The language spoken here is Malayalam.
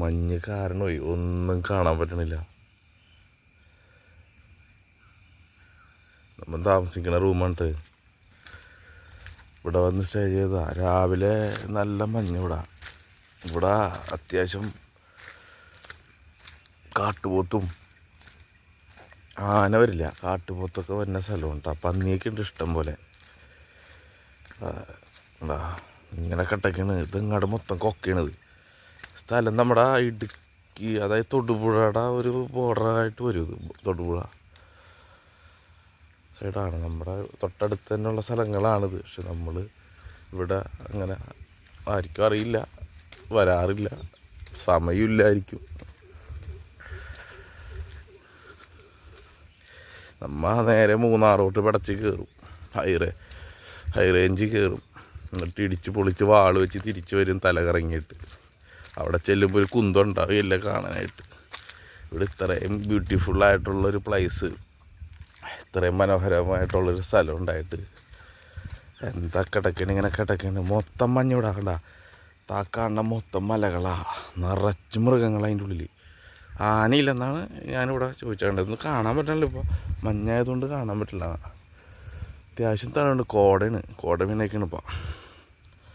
മഞ്ഞ് കാരണമായി ഒന്നും കാണാൻ പറ്റണില്ല. നമ്മൾ താമസിക്കുന്ന റൂമാണ് ഇവിടെ വന്ന് സ്റ്റേ ചെയ്താ. രാവിലെ നല്ല മഞ്ഞ് ഇവിടെ. ഇവിടെ അത്യാവശ്യം കാട്ടുപോത്തും ആന വരില്ല. കാട്ടുപോത്തൊക്കെ വരുന്ന സ്ഥലമുണ്ട്. അപ്പം പന്നിയൊക്കെ ഉണ്ട് ഇഷ്ടം പോലെ. ഇങ്ങനെ കട്ടക്കാണ് ഇത് ഇങ്ങോട്ട് മൊത്തം കൊക്കണത് സ്ഥലം നമ്മുടെ ഇടുക്കി അതായത് തൊടുപുഴയുടെ ഒരു ബോർഡറായിട്ട് വരും ഇത് തൊടുപുഴ. സൈഡാണ് നമ്മുടെ തൊട്ടടുത്ത് തന്നെയുള്ള സ്ഥലങ്ങളാണിത്. പക്ഷെ നമ്മൾ ഇവിടെ അങ്ങനെ ആർക്കും അറിയില്ല വരാറില്ല സമയമില്ലായിരിക്കും. നമ്മ നേരെ മൂന്നാറോട്ട് പടച്ച് കയറും ഹൈറേ ഹൈറേഞ്ച് കയറും എന്നിട്ട് ഇടിച്ച് പൊളിച്ച് വാൾ വെച്ച് തിരിച്ചു വരും തല കറങ്ങിയിട്ട് അവിടെ ചെല്ലുമ്പോൾ ഒരു കുന്തം ഉണ്ടാവില്ല കാണാനായിട്ട്. ഇവിടെ ഇത്രയും ബ്യൂട്ടിഫുള്ളായിട്ടുള്ളൊരു പ്ലേസ് ഇത്രയും മനോഹരമായിട്ടുള്ളൊരു സ്ഥലം ഉണ്ടായിട്ട്. എന്താ കിടക്കണ ഇങ്ങനെ കിടക്കണ? മൊത്തം മഞ്ഞ ഇവിടെ കണ്ട താ കാണുന്ന മൊത്തം മലകളാ. നിറച്ച് മൃഗങ്ങൾ അതിന്റെ ഉള്ളിൽ ആനയില്ലെന്നാണ് ഞാനിവിടെ ചോദിച്ചത് കാണാൻ പറ്റണല്ലോ ഇപ്പോൾ മഞ്ഞായതുകൊണ്ട് കാണാൻ പറ്റില്ല. അത്യാവശ്യം തണുണ്ട് കോടയാണ്. കോട മീനൊക്കെയാണ് ഇപ്പോൾ